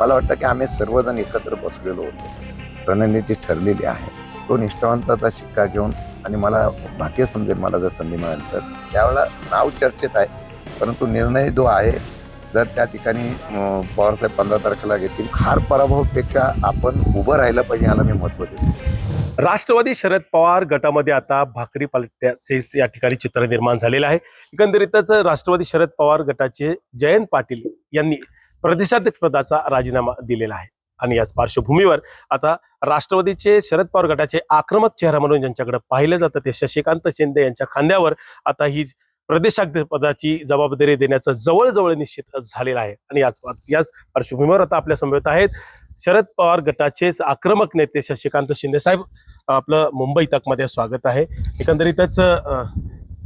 मला वाटतं की आम्ही सर्वजण एकत्र बसलेलो होतो. रणनीती ठरलेली आहे. तो निष्ठावंताचा शिक्का घेऊन आणि मला भाग्य समजेल मला जर संधी मिळाली तर. त्यावेळेला नाव चर्चेत आहे. परंतु निर्णय जो आहे जर त्या ठिकाणी पवारसाहेब पंधरा तारखेला घेतील हार पराभवपेक्षा आपण उभं राहिलं पाहिजे याला मी महत्त्व देतो. राष्ट्रवादी शरद पवार गटामध्ये आता भाकरी पालट्याचे या ठिकाणी चित्र निर्माण झालेलं आहे. एकंदरीतच राष्ट्रवादी शरद पवार गटाचे जयंत पाटील यांनी प्रदेशाध्यक्षपदाचा राजीनामा दिलेला आहे. आणि याच पार्श्वभूमीवर आता राष्ट्रवादीचे शरद पवार गटाचे आक्रमक चेहरा म्हणून ज्यांच्याकडे पाहिलं जातं ते शशिकांत शिंदे यांच्या खांद्यावर आता ही प्रदेशाध्यक्षपदाची जबाबदारी देण्याचं जवळजवळ निश्चित झालेलं आहे. आणि याच याच पार्श्वभूमीवर आता आपल्या समवेत आहेत शरद पवार गटाचे आक्रमक नेते शशिकांत शिंदे साहेब. आपलं मुंबई तकमध्ये स्वागत आहे. एकंदरीतच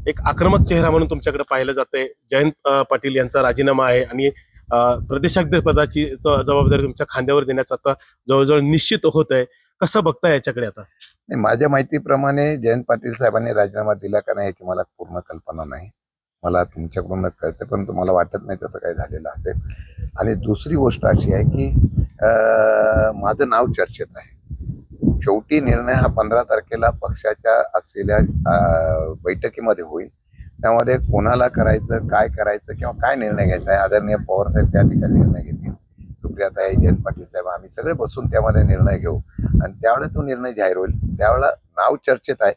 एक आक्रमक चेहरा म्हणून तुमच्याकडे पाहिलं जातंय. जयंत पाटील यांचा राजीनामा आहे. आणि अ, प्रदेशाध्यक्ष पदाची जबाबदारी तुमच्या खांद्यावर देण्याचं आता जवळजवळ निश्चित होत आहे कसं बघताय याच्याकडे आता? माझ्या माहितीप्रमाणे जयंत पाटील साहेबांनी राजीनामा दिला का नाही याची मला पूर्ण कल्पना नाही. मला तुमच्याकडूनच कळतं परंतु मला वाटत नाही तसं काही झालेलं असेल. आणि दुसरी गोष्ट अशी आहे की माझं नाव चर्चेत आहे. शेवटी निर्णय हा पंधरा तारखेला पक्षाच्या असलेल्या बैठकीमध्ये होईल. त्यामध्ये कोणाला करायचं काय करायचं किंवा काय निर्णय घ्यायचा आहे? आदरणीय पवारसाहेब त्या ठिकाणी निर्णय घेतील. सुप्रियाताई जयंत पाटील साहेब आम्ही सगळे बसून त्यामध्ये निर्णय घेऊ. आणि त्यावेळेला तो निर्णय जाहीर होईल. त्यावेळेला नाव चर्चेत आहे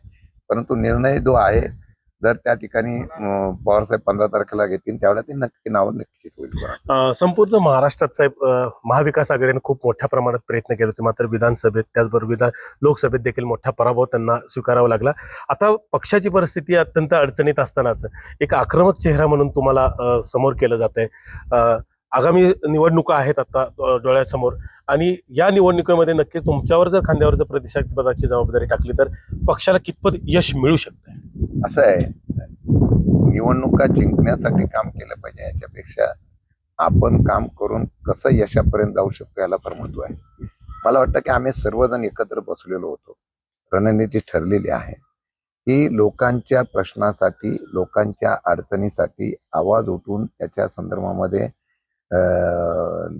परंतु निर्णय जो आहे जर त्या ठिकाणी पवार पवारसाहेब पंधरा तारखेला घेतील त्यावेळेला ते नक्की नावं निश्चित होईल संपूर्ण महाराष्ट्रात साहेब महाविकास आघाडीने खूप मोठ्या प्रमाणात प्रयत्न केले होते. मात्र विधानसभेत त्याचबरोबर विधान लोकसभेत देखील मोठा पराभव त्यांना स्वीकारावा लागला. आता पक्षाची परिस्थिती अत्यंत अडचणीत असतानाच एक आक्रमक चेहरा म्हणून तुम्हाला समोर केलं जात आहे आगामी निवडणुका आहेत आता डोळ्यासमोर. आणि या निवडणुकीमध्ये नक्की तुमच्यावर जर खांद्यावर जर प्रतिष्ठापदाची पदाची जबाबदारी टाकली तर पक्षाला कितपत यश मिळू शकतं असं आहे. निवडणुका जिंकण्यासाठी काम केलं पाहिजे याच्यापेक्षा आपण काम करून कसं यशापर्यंत जाऊ शकतो याला फार महत्त्व आहे. मला वाटतं की आम्ही सर्वजण एकत्र बसलेलो होतो. रणनीती ठरलेली आहे. की लोकांच्या प्रश्नासाठी लोकांच्या अडचणीसाठी आवाज उठून त्याच्या संदर्भामध्ये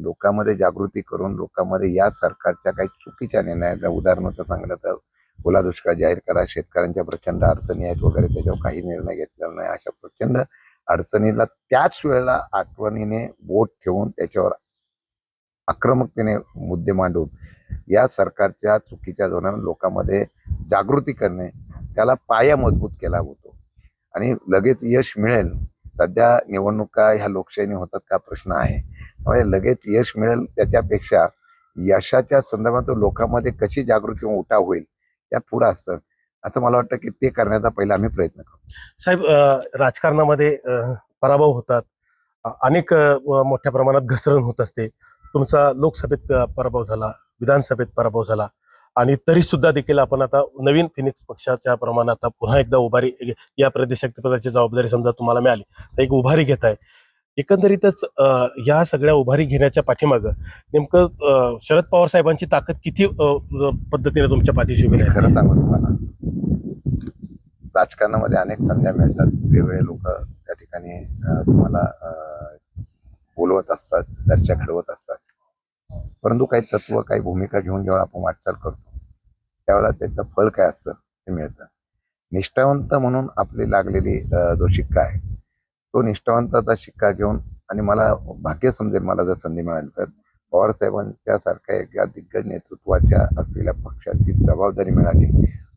लोकांमध्ये जागृती करून लोकांमध्ये या सरकारच्या काही चुकीच्या निर्णयाचा उदाहरणार्थ सांगलं तर ओला दुष्काळ जाहीर करा शेतकऱ्यांच्या प्रचंड अडचणी आहेत वगैरे त्याच्यावर काही निर्णय घेतलेला नाही अशा प्रचंड अडचणीला त्याच वेळेला आठवणीने बोट ठेवून त्याच्यावर आक्रमकतेने मुद्दे मांडून या सरकारच्या चुकीच्या धोरणाने लोकांमध्ये जागृती करणे त्याला पाया मजबूत केला होतो. आणि लगेच यश मिळेल. सध्या निवडणुका ह्या लोकशाहीने होतात का प्रश्न आहे. त्यामुळे लगेच यश मिळेल त्याच्यापेक्षा यशाच्या संदर्भात लोकांमध्ये कशी जागृती किंवा होईल यात पुढं असतं. असं मला वाटतं की ते करण्याचा पहिला आम्ही प्रयत्न करू. साहेब राजकारणामध्ये पराभव होतात. अनेक मोठ्या प्रमाणात घसरण होत असते. तुमचा लोकसभेत पराभव झाला विधानसभेत पराभव झाला आणि तरी सुद्धा देखील आपण आता नवीन फिनिक्स पक्षाच्या प्रमाणात आता पुन्हा एकदा उभारी या प्रदेशपदाची जबाबदारी समजा तुम्हाला मिळाली तर एक उभारी घेत आहे एकंदरीतच या सगळ्या उभारी घेण्याच्या पाठीमागं नेमकं शरद पवार साहेबांची ताकद किती पद्धतीने तुमच्या पाठीशी उभी खरं सांगू तुम्हाला राजकारणामध्ये अनेक संध्या मिळतात. वेगवेगळे लोक त्या ठिकाणी तुम्हाला बोलवत असतात चर्चा घडवत असतात. परंतु काही तत्व काही भूमिका घेऊन जेव्हा आपण वाटचाल करतो त्यावेळेला त्याचं फळ काय असतं ते मिळतं. निष्ठावंत म्हणून आपली लागलेली शिक्का आहे तो निष्ठावंताचा शिक्का घेऊन आणि मला भाग्य समजेल मला जर संधी मिळाली तर. पवार सारख्या एका दिग्गज नेतृत्वाच्या असलेल्या पक्षाची जबाबदारी मिळाली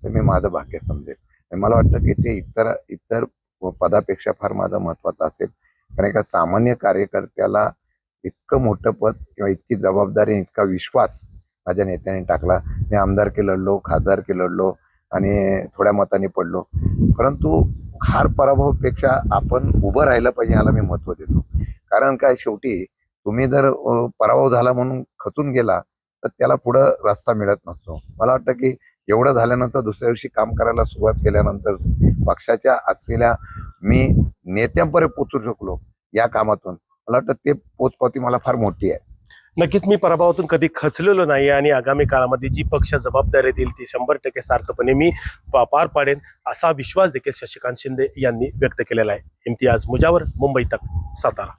तर मी माझं भाग्य समजेल. मला वाटतं की ते इतर इतर पदापेक्षा फार माझं महत्वाचं असेल. कारण एका सामान्य कार्यकर्त्याला इतकं मोठं पद किंवा इतकी जबाबदारी इतका विश्वास माझ्या नेत्याने टाकला. मी आमदारकी लढलो खासदारकी लढलो आणि थोड्या मताने पडलो. परंतु हार पराभवापेक्षा आपण उभं राहिलं पाहिजे याला मी महत्त्व देतो. कारण काय शेवटी तुम्ही जर पराभव झाला म्हणून खचून गेला तर त्याला पुढं रस्ता मिळत नसतो. मला वाटतं की एवढं झाल्यानंतर दुसऱ्या दिवशी काम करायला सुरुवात केल्यानंतर पक्षाच्या असलेल्या मी नेत्यांपर्यंत पोचू शकलो या कामातून. मला वाटतं ते पोचपावती मला फार मोठी आहे. नक्कीच मी पराभवातून कधी खचलेलो नाही आणि आगामी काळामध्ये जी पक्ष जबाबदारी देईल ती शंभर टक्के सार्थपणे मी पार पाडेन असा विश्वास देखील शशिकांत शिंदे यांनी व्यक्त केलेला आहे. इम्तियाज मुजावर मुंबई तक सातारा.